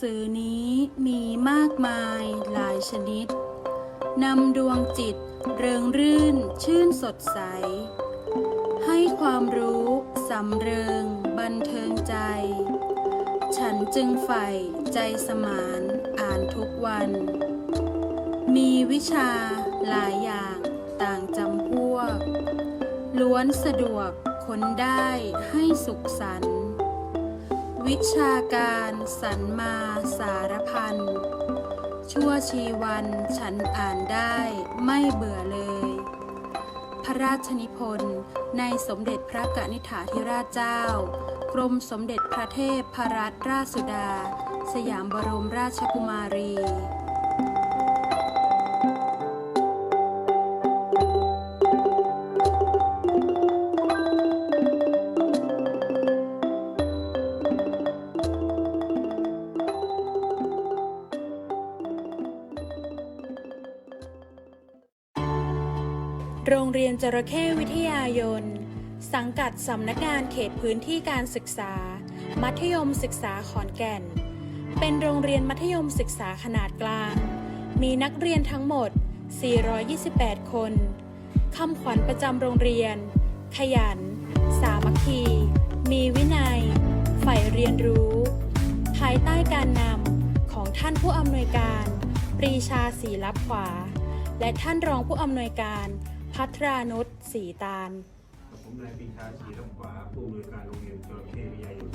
สือนี้มีมากมายหลายชนิด นำดวงจิตเริงรื่นชื่นสดใส ให้ความรู้สำเริงบันเทิงใจ ฉันจึงใฝ่ใจสมานอ่านทุกวัน มีวิชาหลายอย่างต่างจำพวก ล้วนสะดวกค้นได้ให้สุขสันต์ วิชาการสรรมาสารพัน ชั่วชีวันฉันอ่านได้ไม่เบื่อเลย พระราชนิพนธ์ในสมเด็จพระกนิษฐาธิราชเจ้า กรมสมเด็จพระเทพพรัตนราชสุดา สยามบรมราชกุมารี โรงเรียนจระเข้วิทยายน สังกัดสำนักงานเขตพื้นที่การศึกษา มัธยมศึกษาขอนแก่น เป็นโรงเรียนมัธยมศึกษาขนาดกลาง มีนักเรียนทั้งหมด 428 คนคำขวัญประจำโรงเรียน ขยัน สามัคคี มีวินัย ใฝ่เรียนรู้ ภายใต้การนำของท่านผู้อำนวยการ ปรีชาศรีลับขวา และท่านรองผู้อำนวยการ พัทรานุชศรีตาล ผมนายปีชาศรีรับขวาผู้อำนวยการโรงเรียนจระเข้วิทยายน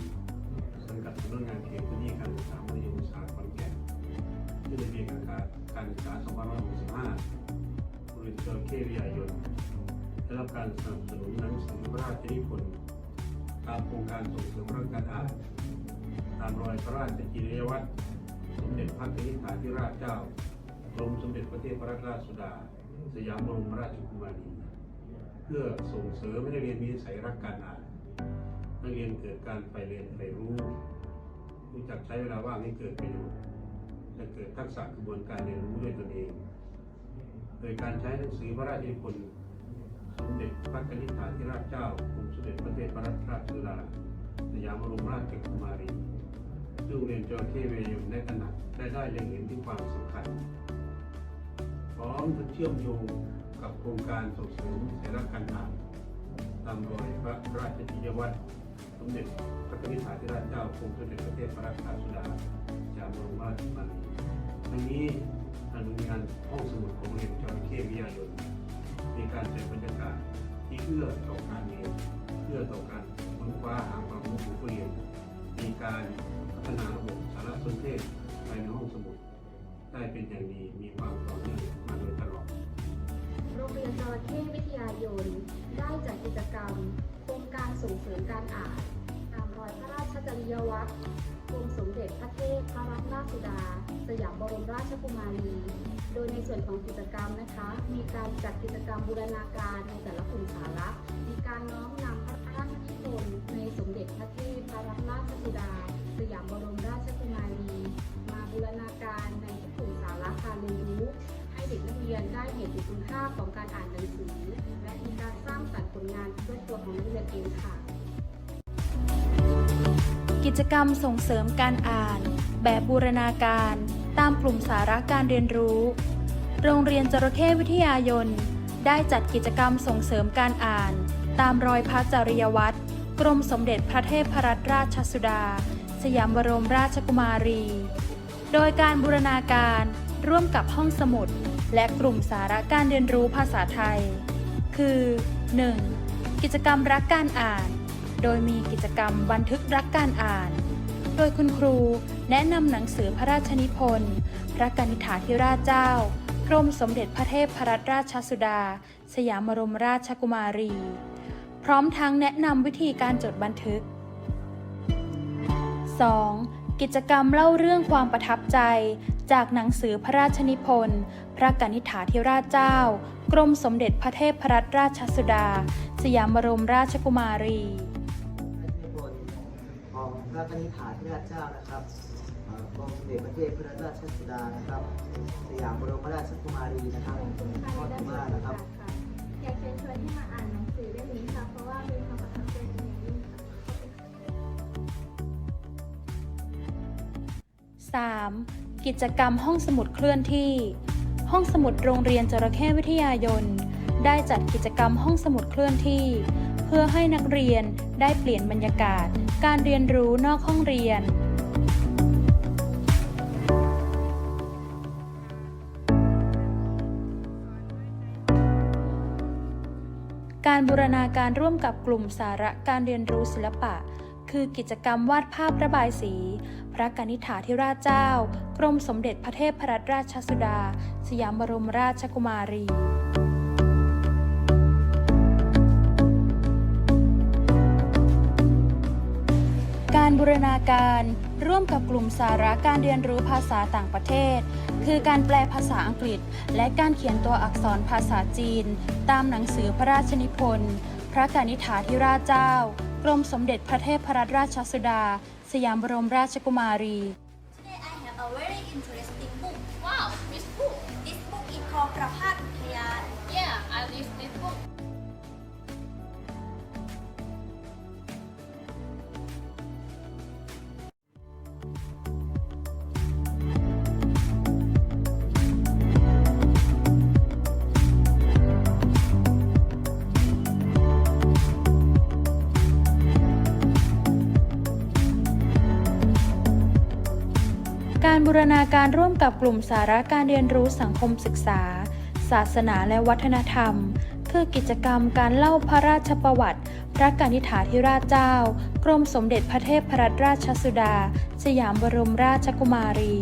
สังกัดสำนักงานเขตพื้นที่การศึกษามัธยมศึกษาขอนแก่นที่ได้มีการการศึกษา2565โรงเรียนจระเข้วิทยายนได้รับการสนับสนุนหนังสือพระราชนิพนธ์ตามโครงการส่งเสริมรักการอ่านตามรอยพระราชกิริยวัตรสมเด็จพระนิธิฐาธิราชเจ้ากรมสมเด็จพระเทพรัตนราชสุดา สยามบรมราชกุมารีเพื่อส่งเสริมให้นักเรียนมีนิสัยรักการอ่านนักเรียนเกิดการใฝ่เรียนใฝ่รู้ รู้จักใช้เวลาว่างให้เกิดประโยชน์และเกิดทักษะกระบวนการเรียนรู้ด้วยตนเอง โดยการใช้หนังสือพระราชนิพนธ์สมเด็จพระกนิษฐาธิราชเจ้ากรมสมเด็จพระเทพรัตนราชสุดาสยามบรมราชกุมารีซึ่งโรงเรียนจระเข้เวยุนได้ตระหนักได้ได้เล็งเห็นถึงความสำคัญ ร้อมทั้งเชื่อมโยงกับโครงการส่งเสริมสารการอ่านตามรอยพระราชกิจวัตรสมเด็จพระนิธิฐาธิราชเจ้ากรมสมเด็จพระเทพรัตนราชสุดาจามรมราชกุมารีทั้งนี้ทางงานห้องสมุดของโรงเรียนจระเข้วิทยายนมีการจัดบรรยากาศที่เอื้อต่อการเรียนเอื้อต่อการค้นคว้าหาความรู้ของผู้เรียนมีการพัฒนาระบบสารสนเทศภายในห้องสมุด ได้เป็นอย่างดีมีความต่อเนื่องมาโดยตลอด โรงเรียนจระเข้วิทยายนได้จัดกิจกรรม โครงการส่งเสริมการอ่านตามรอยพระราชจริยวัตรกรมสมเด็จพระเทพพระรัตนราชสุดา สยามบรมราชกุมารี โดยในส่วนของกิจกรรมนะคะ มีการจัดกิจกรรมบูรณาการในแต่ละกลุ่มสาระ มีการน้อมนำพระ รียนได้เห็นถึงคุณค่าของการอ่านหนังสือ และมีการสร้างสรรค์ผลงานด้วยตัวของนักเรียนเองค่ะ กิจกรรมส่งเสริมการอ่าน แบบบูรณาการ ตามกลุ่มสาระการเรียนรู้ โรงเรียนจระเข้วิทยายนได้จัดกิจกรรมส่งเสริมการอ่าน ตามรอยพระจริยวัตรกรมสมเด็จพระเทพรัตนราชสุดา สยามบรมราชกุมารี โดยการบูรณาการร่วมกับห้องสมุด และกลุ่มสาระการเรียนรู้ภาษาไทย คือ 1. กิจกรรมรักการอ่าน โดยมีกิจกรรมบันทึกรักการอ่าน โดยคุณครูแนะนำหนังสือพระราชนิพนธ์ พระกนิษฐาธิราชเจ้ากรมสมเด็จพระเทพพรัตนราชสุดา สยามบรมราชกุมารี พร้อมทั้งแนะนำวิธีการจดบันทึก 2. กิจกรรมเล่าเรื่องความประทับใจ จากหนังสือพระราชนิพนธ์ ระกนิษฐาธิราชเจ้า กรมสมเด็จพระเทพรัตนราชสุดา สยามบรมราชกุมารีพระนิพนธ์ของพระกนิษฐาธิราชเจ้านะครับเอ่อกรมสมเด็จพระเทพพระราชสุดานะครับ สยามบรมราชกุมารีนะครับพ่อธรรมานะครับอยากเชิญชวนให้มาอ่านหนังสือเล่มนี้ค่ะเพราะว่าเป็นความประทับใจเป็นอย่างยิ่งค่ะ 3. กิจกรรมห้องสมุดเคลื่อนที่ ห้องสมุดโรงเรียนจระเข้วิทยายน ได้จัดกิจกรรมห้องสมุดเคลื่อนที่ เพื่อให้นักเรียนได้เปลี่ยนบรรยากาศ การเรียนรู้นอกห้องเรียนการบูรณาการร่วมกับกลุ่มสาระการเรียนรู้ศิลปะ คือกิจกรรมวาดภาพระบายสี พระกนิษฐาธิราชเจ้า กรมสมเด็จพระเทพรัตนราชสุดา สยามบรมราชกุมารีการบูรณาการร่วมกับกลุ่มสาระการเรียนรู้ภาษาต่างประเทศ คือการแปลภาษาอังกฤษ และการเขียนตัวอักษรภาษาจีน ตามหนังสือพระราชนิพนธ์ พระกนิษฐาธิราชเจ้า กรมสมเด็จพระเทพรัตนราชสุดา สยามบรมราชกุมารี รณาการร่วมกับกลุ่มสาระการเรียนรู้สังคมศึกษา ศาสนาและวัฒนธรรม คือกิจกรรมการเล่าพระราชประวัติ พระกนิษฐาธิราชเจ้า กรมสมเด็จพระเทพรัตนราชสุดา สยามบรมราชกุมารี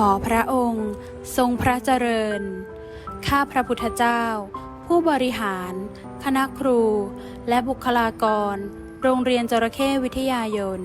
ขอพระองค์ ทรงพระเจริญ ข้าพระพุทธเจ้า ผู้บริหาร คณะครู และบุคลากร โรงเรียนจระเข้วิทยายน